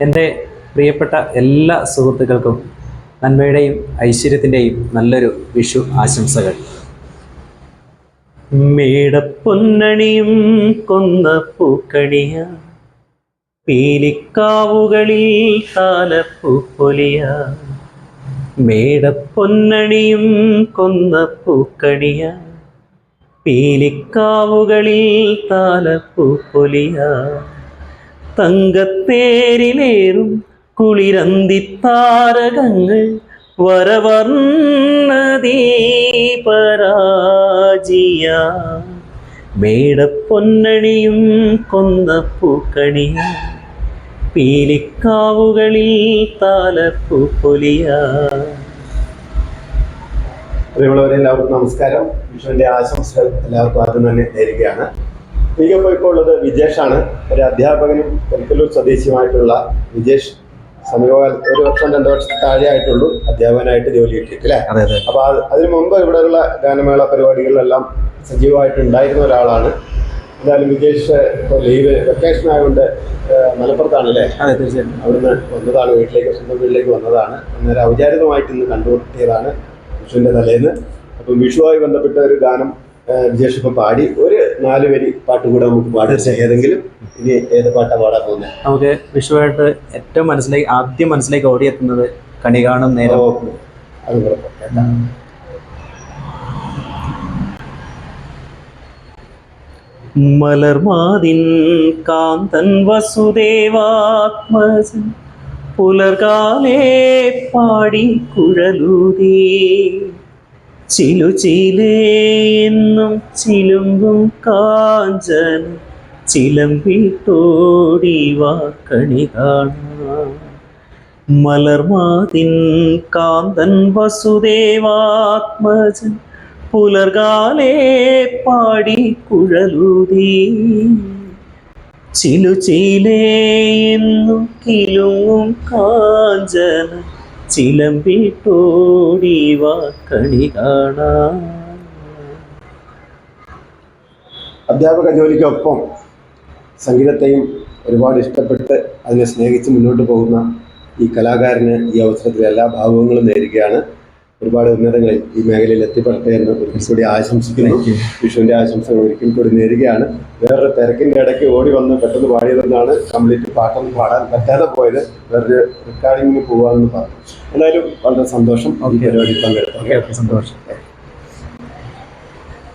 എന്റെ പ്രിയപ്പെട്ട എല്ലാ സുഹൃത്തുക്കൾക്കും നന്മയുടെയും ഐശ്വര്യത്തിന്റെയും നല്ലൊരു വിഷു ആശംസകൾ. മേടപ്പൊന്നണിയും കൊന്ന പൂക്കണിയ പീലിക്കാവുകളിൽ താലപ്പൂപ്പൊലിയ മേടപ്പൊന്നണിയും കൊന്ന പൂക്കണിയ പീലിക്കാവുകളിൽ താലപ്പൂപ്പൊലിയ തങ്കത്തേരിലേറും കുളിരന്തിത്താരകങ്ങൾ വരവർണദീപരാജിയ. മേടപ്പൊന്നണിയും കൊന്ന പൂക്കണിയ പീലിക്കാവുകളിൽ താലപ്പൂപ്പൊലിയ പ്രിയമുള്ളവരെ എല്ലാവർക്കും നമസ്കാരം. വിഷുവിന്റെ ആശംസകൾ എല്ലാവർക്കും ആദ്യം തന്നെ നേരുകയാണ്. എനിക്കൊപ്പം ഇപ്പോൾ ഉള്ളത് വിജേഷാണ്. ഒരു അധ്യാപകനും കരിക്കല്ലൂർ സ്വദേശിയുമായിട്ടുള്ള വിജേഷ് സമീപകാലത്ത് ഒരു വർഷം രണ്ടു വർഷം താഴെ ആയിട്ടുള്ളൂ അധ്യാപകനായിട്ട് ജോലി കിട്ടിയിട്ട് അല്ലേ അപ്പൊ അതിനു മുമ്പ് ഇവിടെയുള്ള ഗാനമേള പരിപാടികളിലെല്ലാം സജീവമായിട്ട് ഉണ്ടായിരുന്ന ഒരാളാണ്. എന്തായാലും വിജേഷ് ഇപ്പോൾ ലീവ് വെക്കേഷൻ ആയതുകൊണ്ട് മലപ്പുറത്താണ് അല്ലേ അതെ അവിടുന്ന് വന്നതാണ് വീട്ടിലേക്ക് സ്വന്തം വീട്ടിലേക്ക് വന്നതാണ്. അന്നേരം ഔചാരികമായിട്ട് ഇന്ന് കണ്ടുമുട്ടിയതാണ് വിഷുവിന്റെ തലേന്ന്. അപ്പം വിഷുവായി ബന്ധപ്പെട്ട ഒരു ഗാനം വിജേഷ് ഇപ്പം പാടി ഒരു നാല് വരി പാട്ട് കൂടെ നമുക്ക് പാടി. ഏതെങ്കിലും ഇനി ഏത് പാട്ടാ പാടാൻ പോകുന്നത്? നമുക്ക് വിഷുവായിട്ട് ഏറ്റവും മനസ്സിലേക്ക് ആദ്യം മനസ്സിലേക്ക് ഓടിയെത്തുന്നത് കണി കാണും നേരം അത് മലർമാതിൻ കാന്തൻ വസുദേവാത്മസൻ പുലർകാലേ പാടി കുഴലൂതേ. ചിലുചിലേന്നും ചിലുമ്പും കാഞ്ചന ചിലമ്പിട്ടോടി വാക്കണി കാണാം മലർമാതിൻ കാന്തൻ വസുദേവാത്മജൻ പുലർകാലേ പാടി കുഴലൂതി. എന്നും കിലുങ്ങും കാഞ്ചന ചിലമ്പിട്ടോടി വാക്കണി കാണാം. അധ്യാപക ജോലിക്കൊപ്പം സംഗീതത്തെയും ഒരുപാട് ഇഷ്ടപ്പെട്ട് അതിനെ സ്നേഹിച്ച് മുന്നോട്ട് പോകുന്ന ഈ കലാകാരന് ഈ അവസരത്തിൽ എല്ലാ ഭാവങ്ങളും നേരുകയാണ് ഒരുപാട് ഉന്നതങ്ങളിൽ ഈ മേഖലയിൽ എത്തിപ്പെടട്ടെ എന്ന് ഒരിക്കൽ കൂടി ആശംസിക്കുന്നു. വിഷുവിന്റെ ആശംസകൾ ഒരിക്കൽ കൂടി നേരുകയാണ്. വേറൊരു തിരക്കിന്റെ ഇടയ്ക്ക് ഓടി വന്ന് പെട്ടെന്ന് പാടിയതെന്നാണ് കംപ്ലീറ്റ് പാട്ടൊന്നും പാടാൻ പറ്റാതെ പോയത്. വേറൊരു റെക്കോർഡിങ്ങിന് പോകാമെന്ന് പറഞ്ഞു. എന്തായാലും വളരെ സന്തോഷം. ഈ പരിപാടി പങ്കെടുത്തു സന്തോഷം.